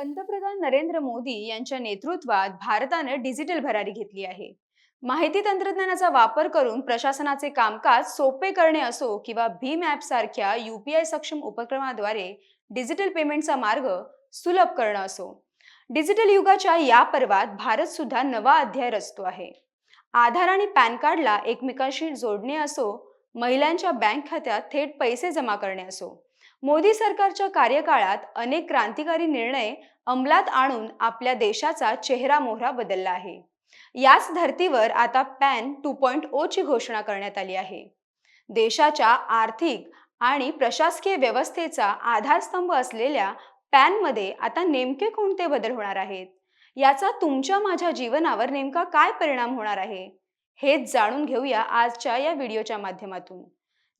पंतप्रधान नरेंद्र मोदी यांच्या नेतृत्वात भारतानं डिजिटल भरारी घेतली आहे. माहिती तंत्रज्ञानाचा वापर करून प्रशासनाचे कामकाज सोपे करणे असो किंवा भीम ॲप सारख्या युपीआय सक्षम उपक्रमाद्वारे डिजिटल पेमेंटचा मार्ग सुलभ करणं असो. डिजिटल युगाच्या या पर्वात भारत सुद्धा नवा अध्याय रचतो आहे. आधार आणि पॅन कार्डला एकमेकांशी जोडणे असो महिलांच्या बँक खात्यात थेट पैसे जमा करणे असो. मोदी सरकारच्या कार्यकाळात अनेक क्रांतिकारी निर्णय अंमलात आणून आपल्या देशाचा चेहरा मोहरा बदलला आहे. याच धर्तीवर आता पॅन टू पॉइंट ओ ची घोषणा करण्यात आली आहे. देशाच्या आर्थिक आणि प्रशासकीय व्यवस्थेचा आधारस्तंभ असलेल्या पॅनमध्ये आता नेमके कोणते बदल होणार आहेत? याचा तुमच्या माझ्या जीवनावर नेमका काय परिणाम होणार आहे? हेच जाणून घेऊया आजच्या या व्हिडिओच्या माध्यमातून.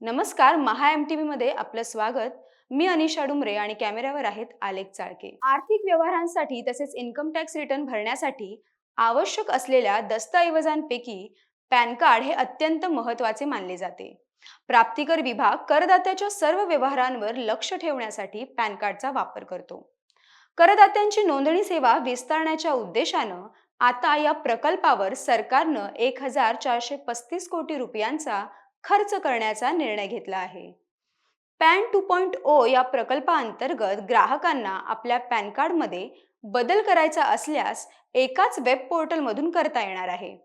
नमस्कार महा एम टी मध्ये आपलं स्वागत. मी अनिशा डुमरे आणि कॅमेऱ्यावर आहेत आलेख चाळके. आर्थिक व्यवहारांसाठी तसेच इन्कम टॅक्स रिटर्न भरण्यासाठी आवश्यक असलेल्या दस्तऐवजांपैकी पॅन कार्ड हे अत्यंत महत्त्वाचे मानले जाते. प्राप्तिकर विभाग करदात्याच्या सर्व व्यवहारांवर लक्ष ठेवण्यासाठी पॅन कार्डचा वापर करतो. करदात्यांची नोंदणी सेवा विस्तारण्याच्या उद्देशानं आता या प्रकल्पावर सरकारनं एक हजार चारशे पस्तीस कोटी रुपयांचा खर्च करण्याचा निर्णय घेतला आहे. पॅन टू पॉइंट ओ या प्रकल्पाअंतर्गत ग्राहकांना आपल्या पॅन कार्डमध्ये बदल करायचा असल्यास एकाच वेब पोर्टलमधून करता येणार आहे.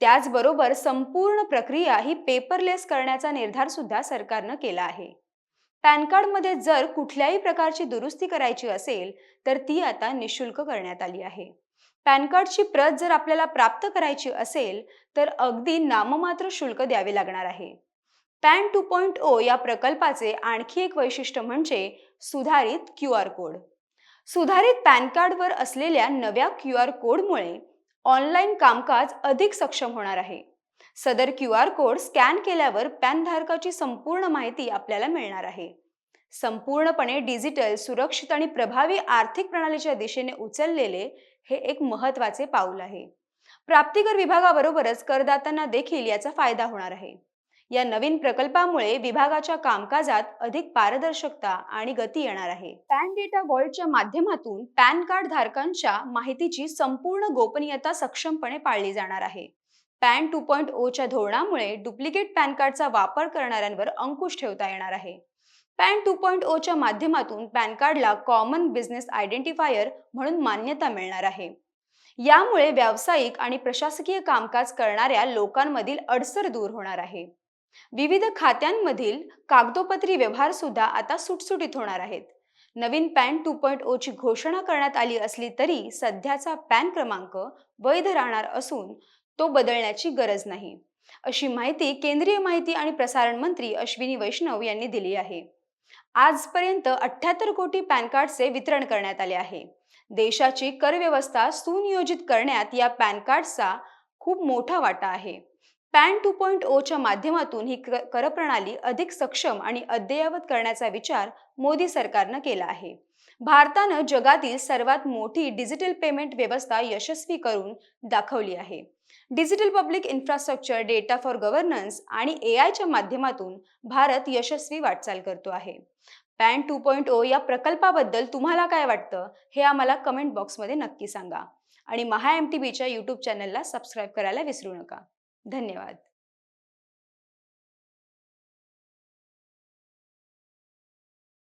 त्याचबरोबर संपूर्ण प्रक्रिया ही पेपरलेस करण्याचा निर्धार सुद्धा सरकारनं केला आहे. पॅन कार्डमध्ये जर कुठल्याही प्रकारची दुरुस्ती करायची असेल तर ती आता निशुल्क करण्यात आली आहे. पॅन कार्डची प्रत जर आपल्याला प्राप्त करायची असेल तर अगदी नाममात्र शुल्क द्यावे लागणार आहे. पॅन टू पॉइंट ओ या प्रकल्पाचे आणखी एक वैशिष्ट्य म्हणजे सुधारित क्यू आर कोड. सुधारित पॅन कार्डवर असलेल्या नव्या क्यू आर कोडमुळे ऑनलाईन कामकाज अधिक सक्षम होणार आहे. सदर क्यू आर कोड स्कॅन केल्यावर पॅन धारकाची संपूर्ण माहिती आपल्याला मिळणार आहे. संपूर्णपणे डिजिटल सुरक्षित आणि प्रभावी आर्थिक प्रणालीच्या दिशेने उचललेले हे एक महत्त्वाचे पाऊल आहे. प्राप्तिकर विभागाबरोबरच करदात्यांना देखील याचा फायदा होणार आहे. या नवीन प्रकल्पामुळे विभागाच्या कामकाजात अधिक पारदर्शकता आणि गती येणार आहे. पॅन डेटा वॉल्टच्या माध्यमातून पॅन कार्ड धारकांच्या माहितीची संपूर्ण गोपनीयता सक्षमपणे पाळली जाणार आहे. पॅन टू पॉइंट ओच्या धोरणामुळे डुप्लिकेट पॅन कार्डचा वापर करणाऱ्यांवर अंकुश ठेवता येणार आहे. पॅन टू पॉईंट ओच्या माध्यमातून पॅन कार्डला कॉमन बिझनेस आयडेंटिफायर म्हणून मान्यता मिळणार आहे. यामुळे व्यावसायिक आणि प्रशासकीय कामकाज करणाऱ्या लोकांमधील अडसर दूर होणार आहे. विविध खात्यांमधील कागदोपत्री व्यवहार सुद्धा आता सुटसुटीत होणार आहेत. नवीन पॅन टू पॉईंट ओची घोषणा करण्यात आली असली तरी सध्याचा पॅन क्रमांक वैध राहणार असून तो बदलण्याची गरज नाही. अशी माहिती केंद्रीय माहिती आणि प्रसारण मंत्री अश्विनी वैष्णव यांनी दिली आहे. आजपर्यंत अठ्ठ्याहत्तर कोटी पॅन कार्डचे वितरण करण्यात आले आहे. देशाची कर व्यवस्था सुनियोजित करण्यात या पॅन कार्डचा खूप मोठा वाटा आहे. पॅन टू पॉईंट ओच्या माध्यमातून ही कर प्रणाली अधिक सक्षम आणि अद्ययावत करण्याचा विचार मोदी सरकारनं केला आहे. भारतानं जगातील सर्वात मोठी डिजिटल पेमेंट व्यवस्था यशस्वी करून दाखवली आहे. Digital public infrastructure data for governance आणि ए आयच्या माध्यमातून भारत यशस्वी वाटचाल करतो आहे. पॅन टू पॉईंट ओ या प्रकल्पाबद्दल तुम्हाला काय वाटतं हे आम्हाला कमेंट बॉक्समध्ये नक्की सांगा. आणि महा एम टी बीच्या यूट्यूब चॅनलला सबस्क्राईब करायला विसरू नका. धन्यवाद.